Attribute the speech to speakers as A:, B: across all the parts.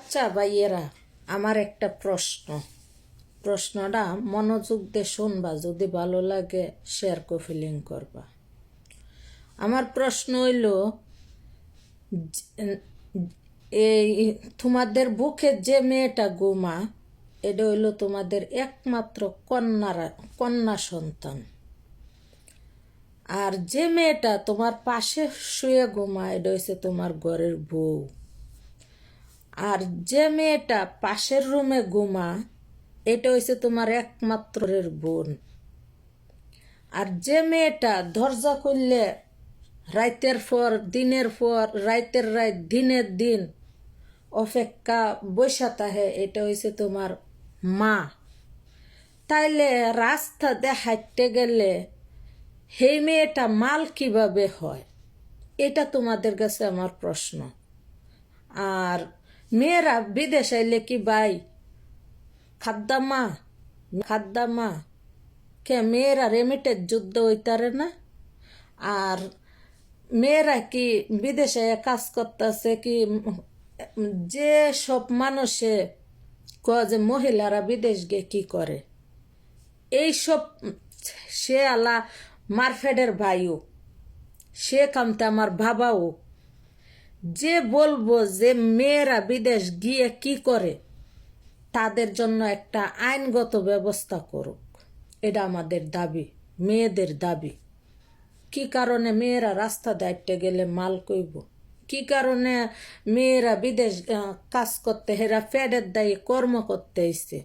A: আচ্ছা ভাইয়েরা, আমার একটা প্রশ্ন। প্রশ্নটা মনোযোগ দিয়ে শুনবা, যদি ভালো লাগে শেয়ার কো ফিলিং করবা। আমার প্রশ্ন হইল এই তোমাদের বুকে যে মেয়েটা গোমা, এটা হইল তোমাদের একমাত্র কন্যারা, কন্যা সন্তান। আর যে মেয়েটা তোমার পাশে শুয়ে ঘুমা এটা হচ্ছে তোমার ঘরের বউ। আর যে মেয়েটা পাশের রুমে ঘুমা, এটা হচ্ছে তোমার একমাত্রের বোন। আর যে মেয়েটা দরজা খুললে রাইতের পর, দিনের পর, রাইতের রাত দিনের দিন অপেক্ষা বৈশা তাহে এটা হয়েছে তোমার মা। তাইলে রাস্তা হাঁটতে গেলে সেই মেয়েটা মাল কীভাবে হয়? এটা তোমাদের কাছে আমার প্রশ্ন। আর মেয়েরা বিদেশ আইলে কি ভাই? খাদ্দামা খাদ্দামা। কে মেয়েরা রেমিটের যুদ্ধ হইতারে না? আর মেয়েরা কি বিদেশে কাজ করতেছে কি? যে সব মানুষে কয় যে মহিলারা বিদেশ গিয়ে কি করে? এইসব সে আলা মারফেডের ভাইও, সে কামতে আমার বাবাও। যে বলব যে মেয়েরা বিদেশ গিয়ে কি করে, তাদের জন্য একটা আইনগত ব্যবস্থা করুক। এটা আমাদের দাবি, মেয়েদের দাবি। কি কারণে মেয়েরা রাস্তা দায়িত্বে গেলে মাল কইব? কি কারণে মেয়েরা বিদেশ কাজ করতে, হেরা ফ্যাডের দায়ী কর্ম করতে এসছে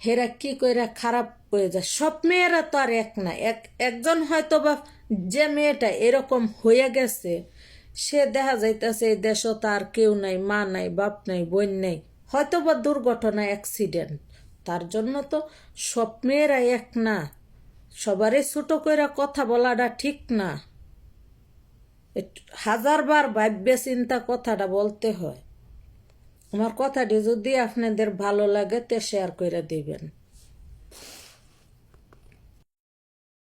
A: হেরা কি কইরা খারাপ হয়ে যায়? সব মেয়েরা তো আর এক না, এক, একজন হয়তো বা যে মেয়েটা এরকম হয়ে গেছে সে দেখা যাইতেছে এই দেশও তার কেউ নাই, মা নাই, বাপ নাই, বোন নাই। হয়তো বা দুর্ঘটনা অ্যাক্সিডেন্ট তার জন্য তো সব মেয়েরা এক না। সবারই ছোট কইরা কথা বলাটা ঠিক না। হাজারবার ভাববে চিন্তা কথাটা বলতে হয়। আমার কথাটি যদি আপনাদের ভালো লাগে তে শেয়ার করে দিবেন।